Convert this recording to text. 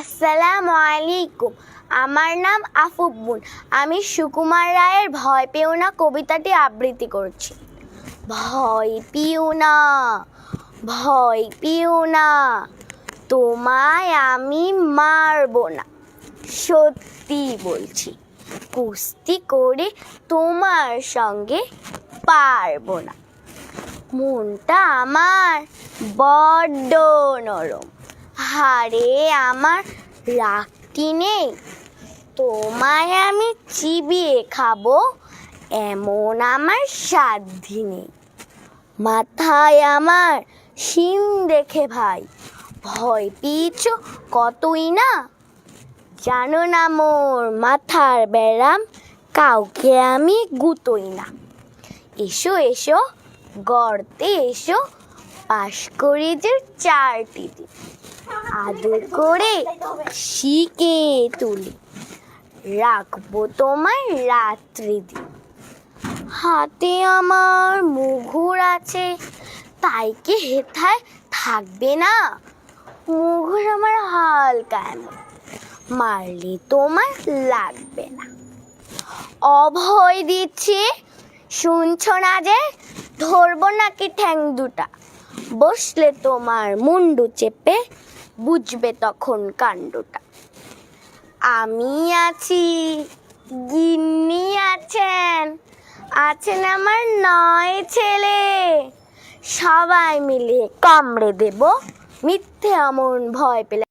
আসসালামু আলাইকুম। আমার নাম আফুবুল আমি সুকুমার রায়ের ভয় পেও না কবিতাটি আবৃত্তি করছি। ভয় পিও না, ভয় পিও না, তোমায় আমি মারবো না। সত্যি বলছি, কুস্তি করে তোমার সঙ্গে পারব না। মনটা আমার বড্ড নরম। হারে আমার রাগটি নেই। তোমায় আমি চিবিয়ে খাব, এমন আমার সাধ্যি নেই। মাথায় আমার শিম দেখে ভাই, ভয় পেয়েছ কতই না? জানো না মোর মাথার ব্যারাম, কাউকে আমি গুতোই না। এসো এসো, গর্তে এসো, পাশ করে যে চারটি দিন। আদর করে শিকে তুলি। রাখব তোমার রাত্রি দিন। হাতে আমার মুঘুর আছে, তাই কি হেথায় থাকবে না? মুঘুর আমার হালকা এমন মারলে তোমার লাগবে না। অভয় দিচ্ছি, শুনছো না যে? ধরবো নাকি ঠ্যাং দুটা? বসলে তোমার মুন্ডু চেপে বুঝবে তখন কাণ্ডটা। আমি আছি, গিন্নি আছেন আছেন আমার নয় ছেলে। সবাই মিলে কামড়ে দেব, মিথ্যে এমন ভয় পেলে